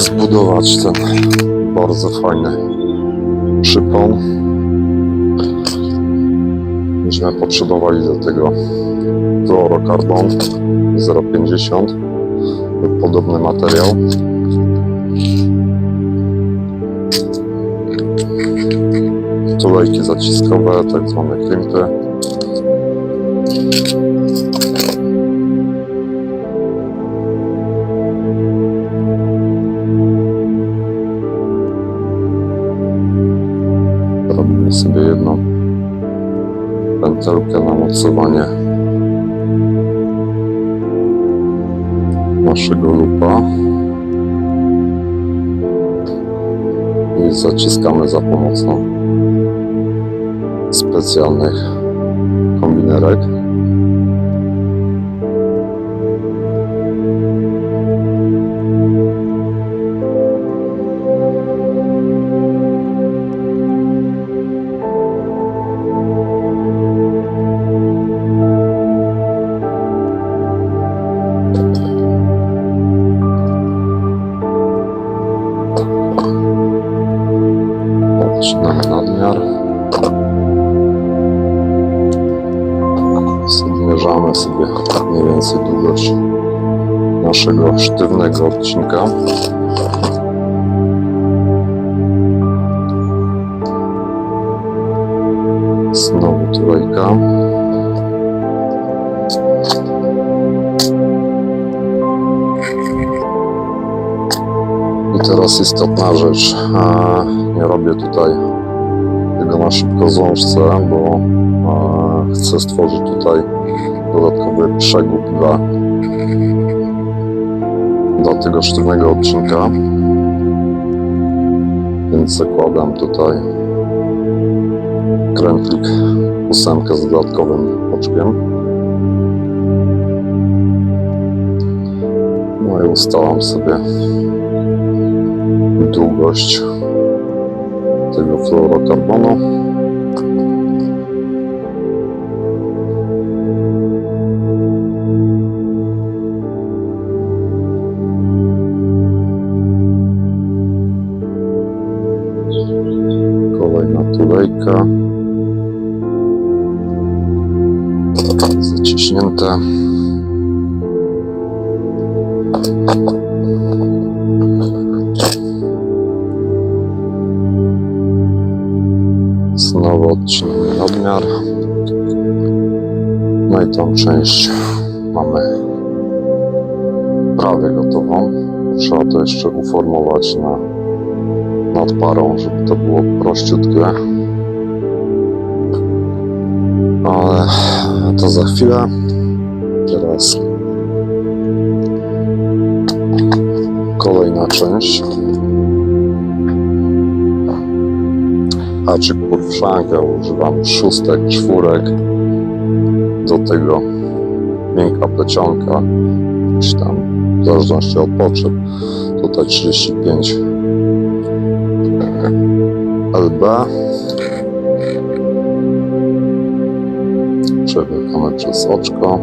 zbudować ten bardzo fajny przypon. Będziemy potrzebowali do tego fluorokarbon 0,50 lub podobny materiał. Tulejki zaciskowe, tak zwane klimpy. Pętelkę na mocowanie naszego lupa i zaciskamy za pomocą specjalnych kombinerek. Zmierzamy sobie mniej więcej długość naszego sztywnego odcinka. Znowu tulejka. I teraz istotna rzecz. Nie robię tutaj tego na szybko zążce, bo chcę stworzyć tutaj dodatkowy przegub dla, dla tego sztywnego odcinka. Więc zakładam tutaj krętlik ósemkę z dodatkowym oczkiem. No i ustalam sobie długość tego fluorokarbonu. Kolejna tulejka. Zaciśnięte. Znowu odcinamy nadmiar. No i tą część mamy prawie gotową. Trzeba to jeszcze uformować na, nad parą, żeby to było prościutkie. Ale to za chwilę. Teraz kolejna część. haczyk pod szankę, używam szóstek, czwórek, do tego miękka plecionka, gdzieś tam w zależności od potrzeb, tutaj 35 LB, przewykamy przez oczko.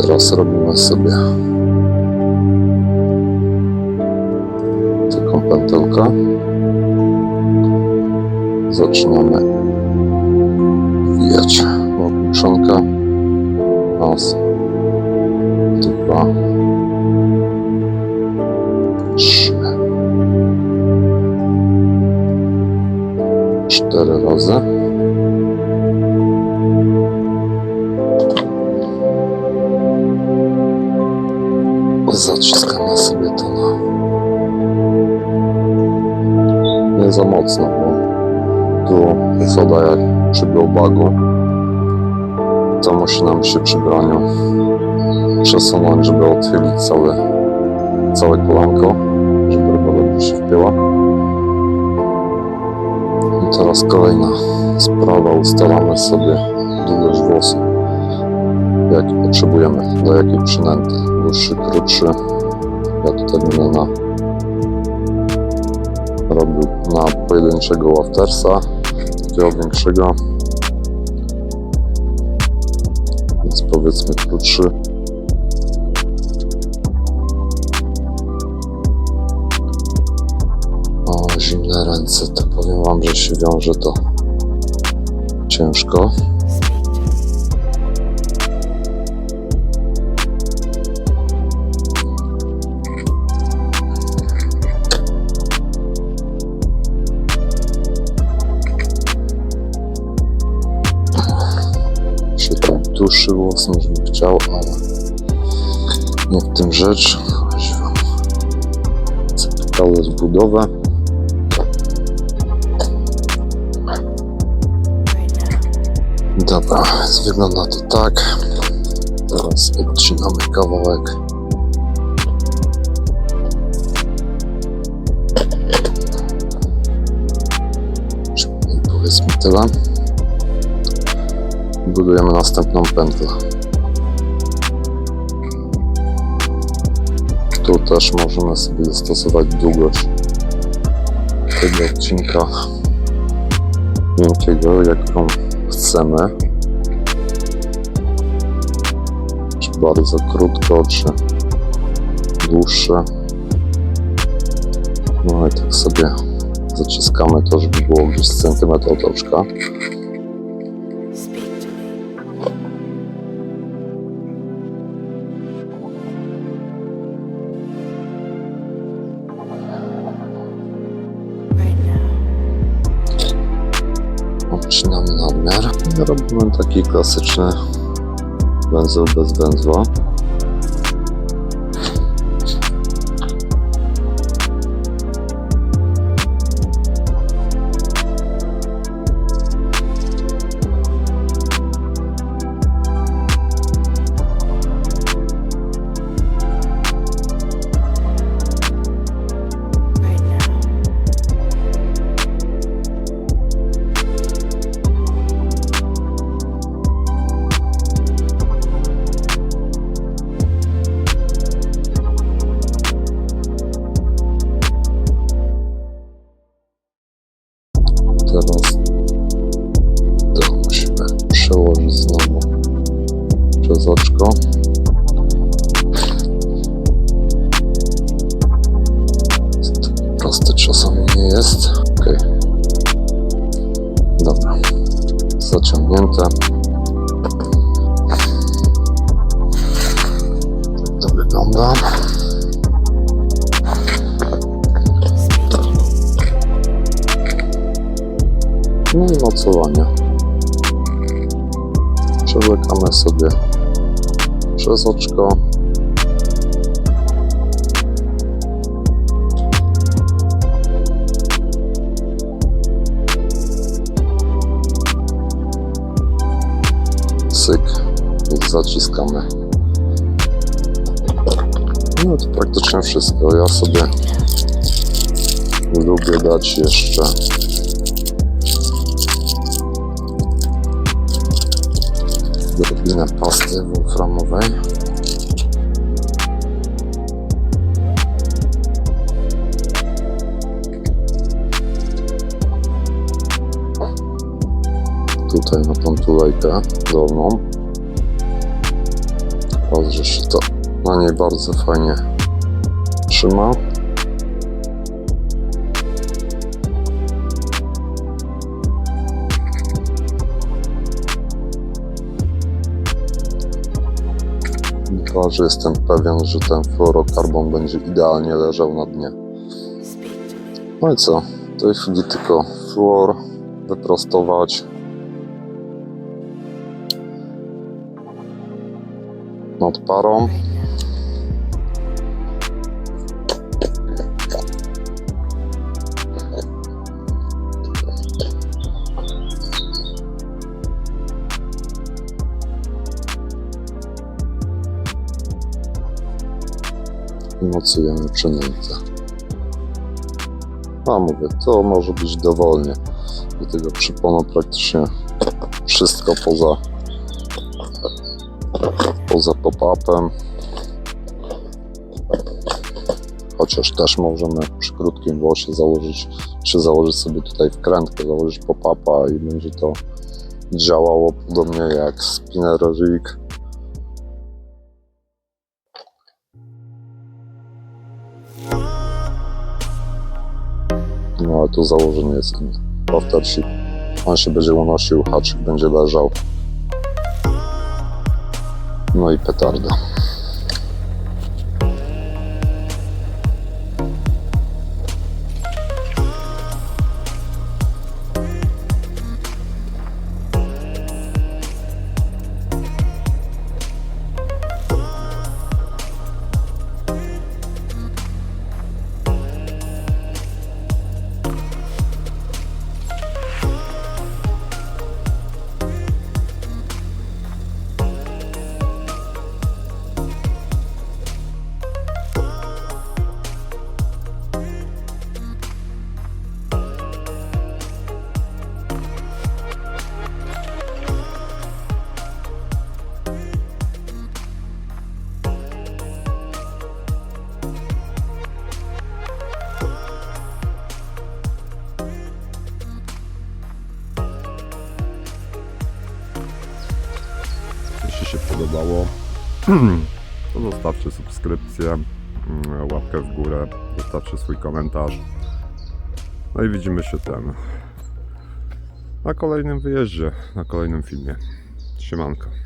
Teraz robimy sobie taką pętelkę. Zaczynamy wijać trzonka. Raz, dwa, cztery razy. Zaciskamy sobie to na nie za mocno, bo tu woda jak przy blowbagu to musi nam się przy braniu przesunąć, żeby odchylić całe, całe kolanko, żeby ryba się wpięła. Teraz kolejna sprawa, ustalamy sobie długość włosu, jaki potrzebujemy, do jakiej przynęty, dłuższy, krótszy. Ja tutaj będę na robił na pojedynczego łaftersa, takiego większego. Więc powiedzmy krótszy. Zimne ręce, to powiem wam, że się wiąże to ciężko. się tak dłuższy głos niż bym chciał, ale nie w tym rzecz. Chodź wam. Dobra, wygląda to tak. Teraz odcinamy kawałek. Powiedzmy tyle. Budujemy następną pętlę. Tu też możemy sobie zastosować długość tego odcinka miękkiego, jaką chcemy. Czy bardzo krótko, czy dłuższe. No i tak sobie zaciskamy to, żeby było gdzieś centymetr otoczka. Speak robimy taki klasyczny węzeł bez węzła. Ok. Dobra. Zaciągnięte. Tak to wygląda. No i mocowanie. Przewlekamy sobie przez oczko. Syk i zaciskamy. No to praktycznie wszystko. Ja sobie lubię dać jeszcze odrobinę pasty wolframowej. Tutaj na tą tulejkę dolną. Że się to na niej bardzo fajnie trzyma. Dwa, że jestem pewien, że ten fluorokarbon będzie idealnie leżał na dnie. No i co? W tej chwili tylko fluor wyprostować. Nad parą. Mocujemy przynętę. A mówię, to może być dowolnie. Do tego przypomnę praktycznie wszystko poza poza pop-upem. Chociaż też możemy przy krótkim włosie założyć, czy założyć sobie tutaj wkrętkę, założyć pop-upa i będzie to działało podobnie jak spinner rig. No ale tu założenie jest inne. Aftership. On się będzie unosił, haczyk będzie leżał. No i petarda. Podobało, to zostawcie subskrypcję, mm, łapkę w górę, zostawcie swój komentarz. No i widzimy się ten na kolejnym wyjeździe, na kolejnym filmie. Siemanko.